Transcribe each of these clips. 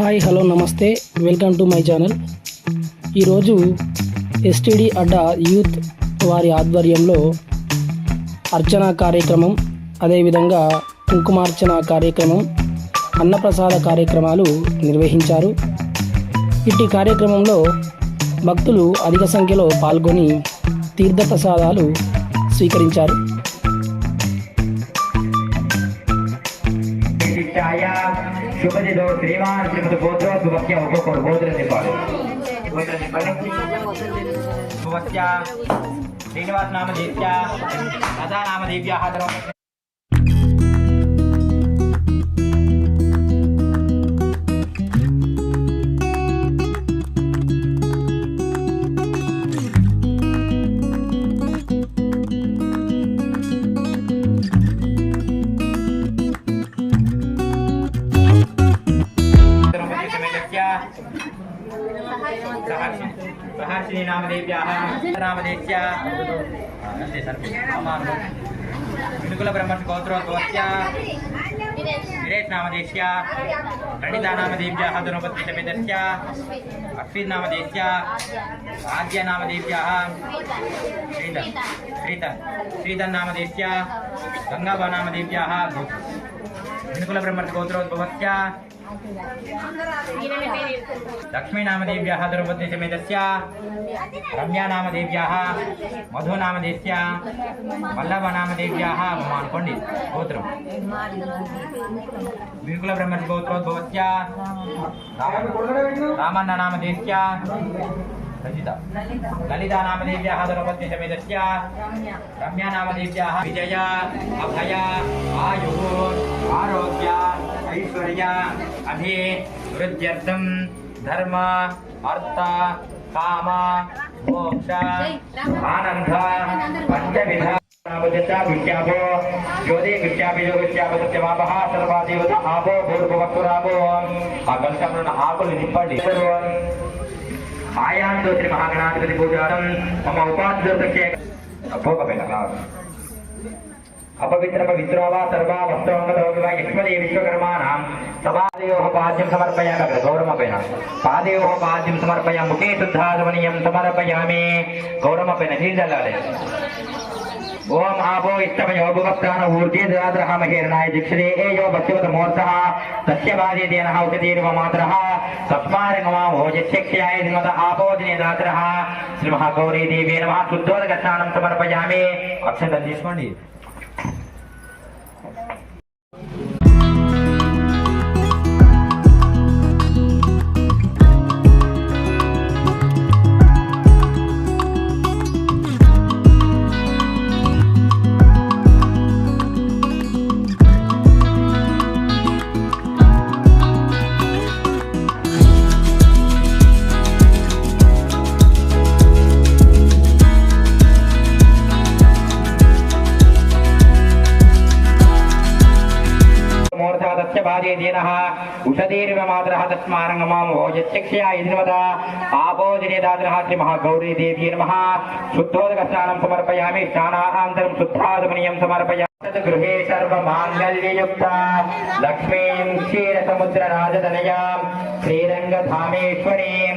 Hi hello నమస్తే. Welcome to my channel. ఈరోజు STD అడ్డా యూత్ వారి ఆధ్వర్యంలో అర్చన కార్యక్రమం అదేవిధంగా కుంకుమార్చన కార్యక్రమం అన్నప్రసాద కార్యక్రమాలు నిర్వహించారు. ఇట్టి కార్యక్రమంలో భక్తులు అధిక సంఖ్యలో పాల్గొని తీర్థప్రసాదాలు స్వీకరించారు. శుభదిలో శ్రీమాన్ శ్రీమతి శుభక్య ఒక్కొక్కరు గోత్రం చెప్పాలి గోత్రం చెప్పండి భవస్య శ్రీనివాస్ నామదేవ్య కథా Sri Dan, Sri Dan nama Desya, Gangga bawa nama Desya, వినుకుల బ్రహ్మర్షి గోత్రోద్భవస్య లక్ష్మీనామదేవ్యాः ద్రౌపదీసమేతస్య రమ్యానామదేవ్యాः మధునామదేశ్య వల్లభనామదేవ్యాः మమ అనుకోండి గోత్రం విరుకుల బ్రహ్మర్షి గోత్రోద్భవస్య రామన్న నామదేశ్య ललिता नामदेव्याः दुरपत्यशमेतस्य रम्या। नामदेव्याः विजया अभया आयुः आरोग्य ऐश्वर्य अभि वृद्ध्यर्थं धर्म अर्थ काम मोक्ष आनन्द पञ्चविध विज्ञापो ज्योति विज्ञापितो विज्ञापसत्यमापः सर्वादेवता आपो भूर्भुवक्तुरापो आकल्पमृण आकुल निप्पण्डि ఆయాంతో శ్రీ మహాగణాధిపతి పూజారం. మమ ఉపాధ్యక్షే భోగపేన అపవిత్ర పవిత్రోవా సర్వా వస్త్రోంగతోగివా యక్ష్మదే విశ్వకర్మాణం. సపాదయోః పాద్యం సమర్పయామి. అక్కడ గౌరమపైన పాదయోః పాద్యం సమర్పయ ముఖే శుద్ధాధమనీయం సమర్పయామి. గౌరమపైన నీళ్ళు చల్లాలి. ఓం ఆపో ఇష్టమయో భువప్రాణ ఊర్జే దాద్రహ మహేర్ణాయ దీక్షతే ఏ యో భక్తివత మూర్ధః తస్య బాధేతేన ఔషధీర్వ మాత్ర. తస్మారంగమామో యక్షయాయ దినవత ఆపో దినే దాద్రహ శ్రీ మహాగౌరీ దేవే నమః. శుద్ధోదక స్నానం సమర్పయామి. అక్షంతం తీసుకోండి. మాతరః తస్మారంగమామో శ్రీ మహాగౌరీ దేవ్యై నమః శుద్ధోదక స్నానం సమర్పయామి స్నానానంతరం శుద్ధాదమనీయం సమర్పయామి గృహే సర్వమాంగల్యయుక్త లక్ష్మీం క్షీరసముద్రరాజదనయాం శ్రీరంగధామేశ్వరీం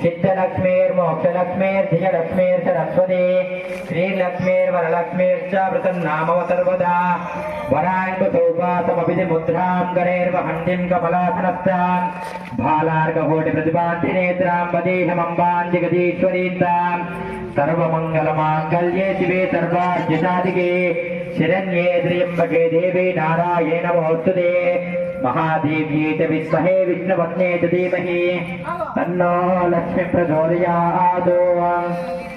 బ్రహ్మేంద్ర గంగాధరా స్వాం త్రైలోక్య కుటుంబినీం సరజిదాం వందే ముకుంద ప్రియాం సిద్ధలక్ష్మీర్మోక్షలక్ష్మీర్జయలక్ష్మీర్ సరస్వతి శ్రీలక్ష్మీర్వరలక్ష్మీర్చ వృతన్నామవ సర్వదా వరాంకు సౌపాసమభిధి ముద్రాం గణేర్వహంతిం కమలాసనస్తాం బాలార్గకోటి ప్రతిభాంతి నేత్రాం వదేహమంబాం జగదీశ్వరీతాం సర్వమంగళమాంగళ్యే శివే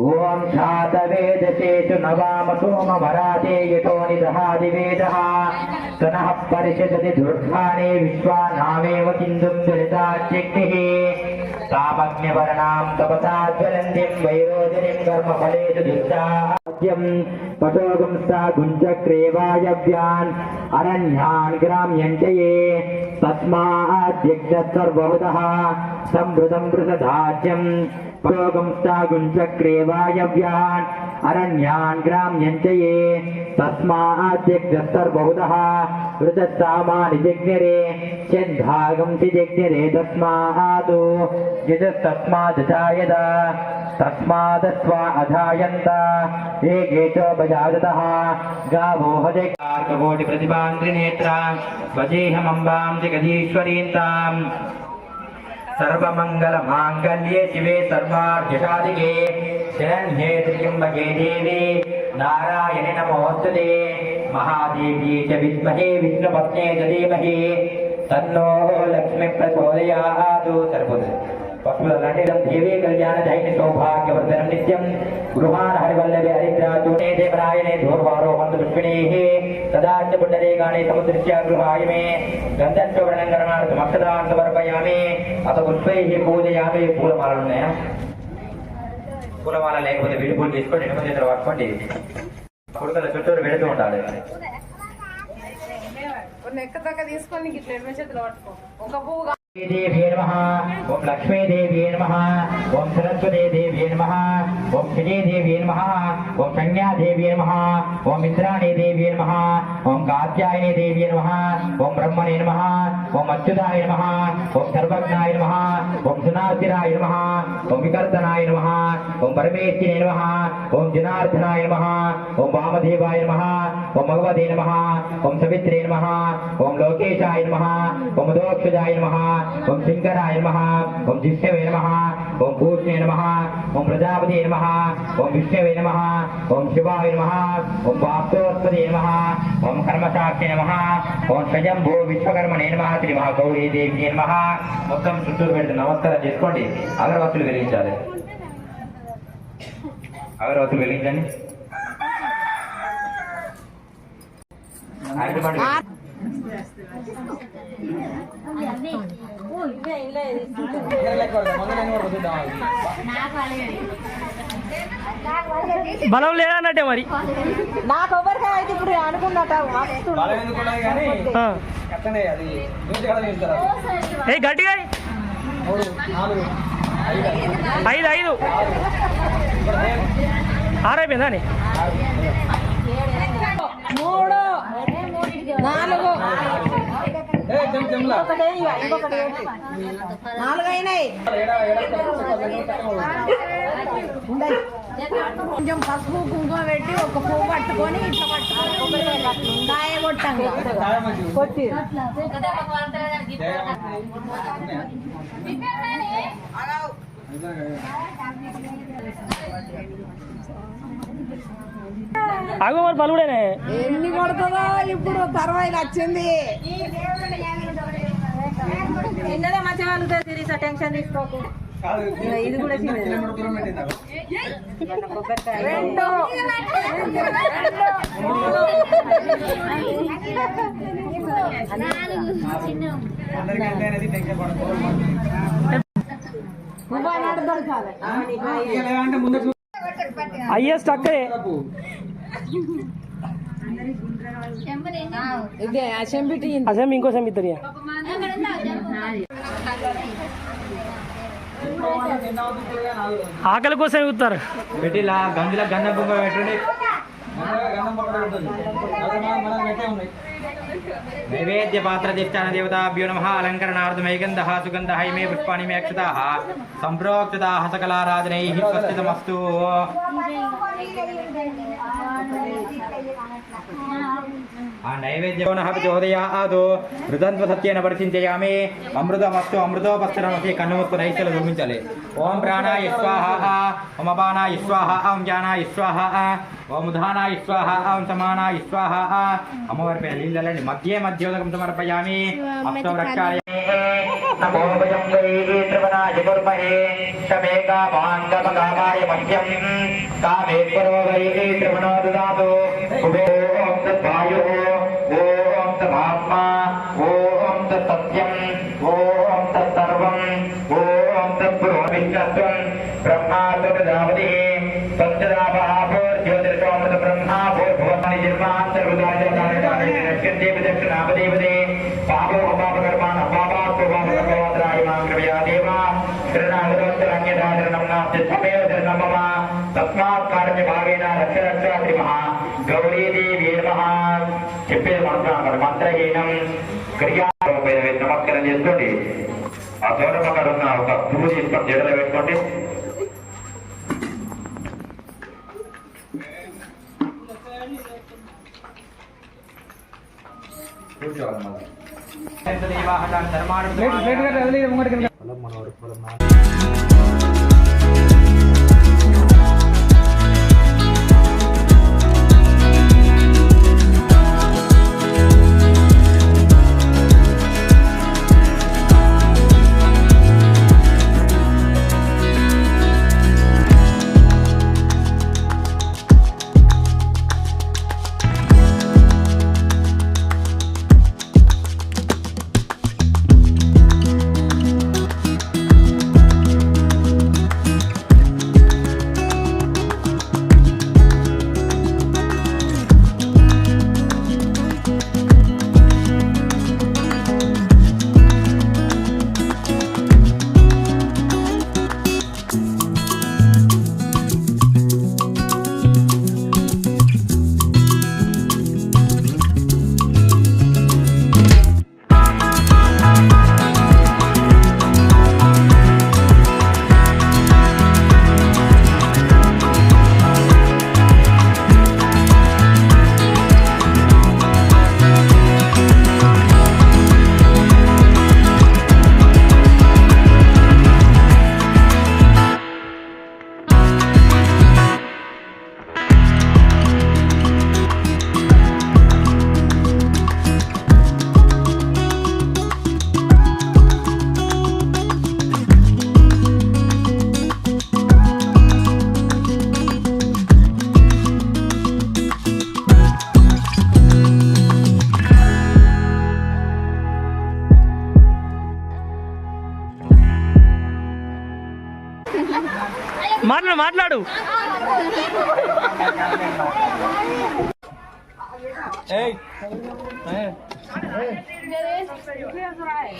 ఓం ధాత వేదసేతు నవామ సోమవరాదేయతో నిదహాది వేద. పునః పరిషదతి దుర్ధానే విశ్వానామేవ కిందుం జ్వలితాగ్ని తామగ్నివర్ణాం తపసా జ్వలంతిం వైరోధినిం కర్మఫలేషు దుష్టాహ్యం పటోగుంసా గుంజక్రేవాయవ్యాన్ అరణ్యాన్ గ్రామ్యంచయే తస్మాద్యజ్ఞ సర్వహుదః. सर्वहुतः संवृतं वृषधाज्यं पटोगं सा गुञ्जक्रेवायव्यान् अरण्यान् ग्राम्यञ्चये तस्माद्यज्ञः सर्वहुतः वृतसामानि जज्ञरे चन्भागं च जज्ञरे तस्मात् यजस्तस्मादजायत तस्मादस्वा अधायन्त एके च बजागतः गावो हजैकार्ककोटि प्रतिभान्द्रिनेत्रा वजेहमम्बां जगदीश्वरीं సర్వమంగళ మాంగళ్యే శివే సర్వార్ధసాదికే శరణ్యే త్ర్యంబకే దేవి. నారాయణ నమోస్తుతే మహాదేవీ చ విద్మహే విష్ణుపత్నే చ ధీమహి. తన్నో లక్ష్మి ప్రచోదయాదు సరిపోతుంది. వసుదలండితం దేవే కళ్యాణదైన సౌభాగ్యవర్ధనం నిత్యం గృహాన్ హరివల్లభే హరిద్రాచూటే దేవరాయణే ధూర్వారోహంతు పుష్పిణేః తదార్చ పుండరీకాణే సముద్రస్య గృహాయ మే గంధర్వవర్ణం కరణార్థం అక్షదాన్ సమర్పయామి అత పుష్పైః పూజయామి పూలమాలలు ఉన్నాయా పూలమాల లేకపోతే వీడి పూలు తీసుకొని ఎనిమిది చేతులు పట్టుకోండి. కుడుకల చుట్టూరు వెళుతూ ఉండాలి. తీసుకొని ఒక పువ్వు కా- దేవ్యే నమ ఓం లక్ష్మీదేవ్యే నమ ఓం సరస్వతీ దేవ్యే నమ ఓం శ్రీదేవ్యే నమ ఓం సంజ్ఞాదేవ్యే నమ ఓం ఇంద్రాణీ దేవ్యే నమ ఓం కాత్యాయని దేవ్యే నమ ఓం బ్రహ్మణే నమ ఓం అచ్యుతాయ నమ ఓం సర్వజ్ఞాయ నమ ఓం సునాశిరాయ నమ ఓం వికర్తనాయ నమ ఓం పరమేశ్వరే నమ ఓం జనార్దనాయ నమ ఓం వామదేవాయ నమ ఓం భగవదే నమ ఓం సవిత్రే నమ ఓం లోకేశాయ నమ ఓం దోక్షజాయ నమ ఓం శంకరాయ నమ ఓం శిష్యవే నమ ఓం పూర్ణే నమ ఓం ప్రజాపతి నమ ఓం విష్ణవే నమ ఓం శివాయ నమ ఓం వాప్తోత్పదే నమ ఓం కర్మసాక్షి నమ ఓం స్వయంభూ విశ్వకర్మణే నమ శ్రీ మహాగౌరీ దేవి నమ. మొత్తం చుట్టూరు పెడితే నమస్కారం చేసుకోండి. అగరవత్తులు వెలిగించాలి. అగరవత్తులు వెలిగించండి. బలం లేదన్నట్టే మరి. నా కొబ్బరికాయ అయితే ఇప్పుడు అనుకున్నట మస్తు ఆ. అట్లనే అది. నూతి కడలు ఇస్తారు ఏ గట్టిగా ఐదు. ఐదు ఐదు. ఆరైపోయిందా ఉండయి. కొంచెం పసుపు కుంకుమ పెట్టి ఒక పువ్వు పట్టుకొని ఇట్లా పట్టుకొని కొబ్బరికాయ కట్టు. కాయ కొట్టండి అగో మరి పలువుడేనే ఎన్ని కొడుతుందో ఇప్పుడు తర్వాత వచ్చింది ఎన్నదే మంచిగా కలుగుతుంది సిరీస్ టెన్షన్ తీసుకోకు. ఇది కూడా. రెండు నువ్వు అన్నాడు అసెంబ్లీ ఇంకో సెమ్ ఇద్దరు ఆకలి కోసం ఇస్తారు పెట్టిలా గంజుల గంధ బొమ్మ పెట్టండి. గన్న బొమ్మ పెట్టండి నైవేద్య పాత్ర దిష్టాన దేవతాభ్యో నమ అలంకరణార్థమైగంధ సుగంధ హైమే పుష్పాణి మే అక్షతా సంప్రోక్త సకలారాధనై స్వస్తితమస్తు ఆ నైవేద్యో నః ప్రచోదయాదు మృదంత్వ సత్యేన పరిచించయామి. అమృతమస్తు అమృతోపస్తరమసి కన్నుముక్కు మూసుకొని ఐశ్వర్య ఓం ప్రాణాయ స్వాహ. ఓం అపానాయ స్వాహ. ఓం జానాయ స్వాహ. ఓం ఉదానాయ స్వాహ ఓం సమానాయ స్వాహ. అమ్మవారి పైన నీళ్ళండి మధ్యే మధ్యోదకం సమర్పయామి. అష్టం రక్షాయ నమో భజం వై దక్షిణాపదేవదే పాపో పాపకర్మాణ పాపాత్మ పాపకర్మవాదరాయమాం కృపయా దేవ. శరణాగతవత్సరన్యదాచరణం నాస్తి త్వమేవ శరణం మమ తస్మాత్ కారణ్య భావేన రక్ష మహా. గౌరీదేవి చెప్పేది మంత్రం మంత్రహీనం. క్రియా నమస్కారం చేసుకోండి. ఆ దూరం అక్కడ ఉన్న ఒక పువ్వు తీసుకొని పెట్టుకోండి. பலம் மனோர் பலம்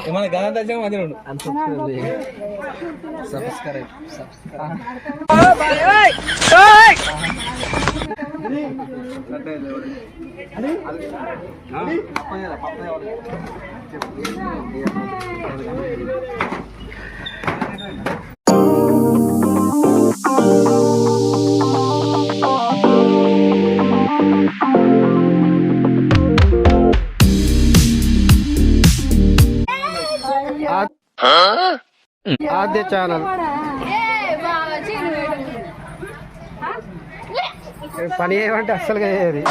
ఏమన్నా గణం దర్శనం మంచిగా సబ్స్క్రైబ్ సబ్స్క్రైబ్. ఆద్య ఛానల్. పని ఏమంటే అస్సలుగా చేయదు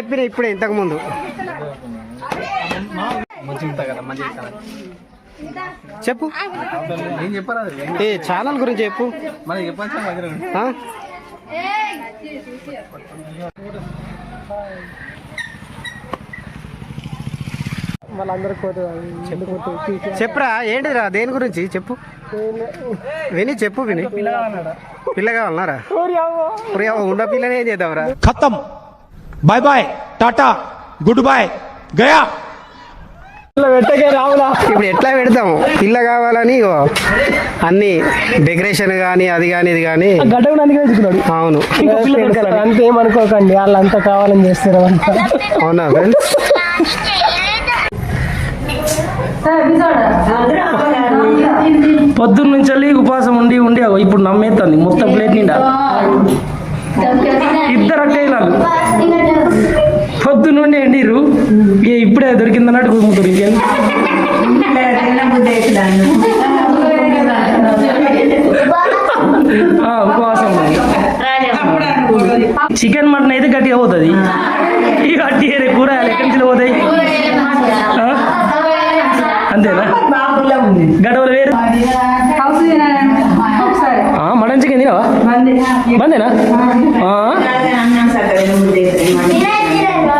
చెప్పిన ఇప్పుడే ఇంతకు ముందు చెప్పు. ఏ ఛానల్ గురించి చెప్పు. చెప్పరా ఏంటిరా దేని గురించి? చెప్పు. విని చెప్పు విని. పిల్లగా కావాలన్నారా ఉన్న పిల్లనే చేద్దాంరా? ఖతం. Bye bye Tata good bye గయా ఇప్పుడు ఎట్లా పెడతాము? పిల్ల కావాలని అన్ని డెకరేషన్ కానీ అది కానీ ఇది కానీ అవును. అంతేమనుకోకండి వాళ్ళంతా కావాలని చేస్తారు అవునా ఫ్రెండ్స్? పొద్దున్న నుంచి ఉపవాసం ఉండి ఉండి ఇప్పుడు నమ్మేస్తుంది మొత్తం ప్లేట్ నిండా. ఇద్దరు అక్కయ్యలు పొద్దు నుండి ఎండిర్రు. ఇక ఇప్పుడే దొరికిందన్నట్టు కుమ్ముతారు ఇంకేం ఉపవాసం. చికెన్ మటన్ అయితే గట్టిగా పోతుంది. ఈ గట్టి కూరగాయలు ఎక్కడి నుంచి పోతాయి? అంతేనా? గడవలు వేరు. మటన్ చికెన్ తినవా? బందేనా?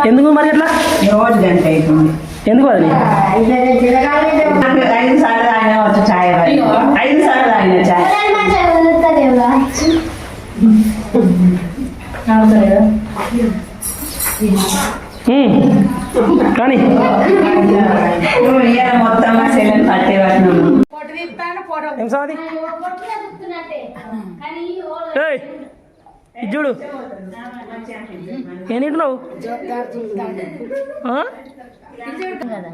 ఎందుకు మరి ఎట్లా ఎందుకు అది? ఐదు సార్లు ఆయన వచ్చి ఛాయ్ ఐదు సార్లు ఆయన ఛాయ్ కానీ? మొత్తం సెలెన్ పట్టే పట్టినాము ఏం సాది చూడు ఏం తింటున్నావు కదా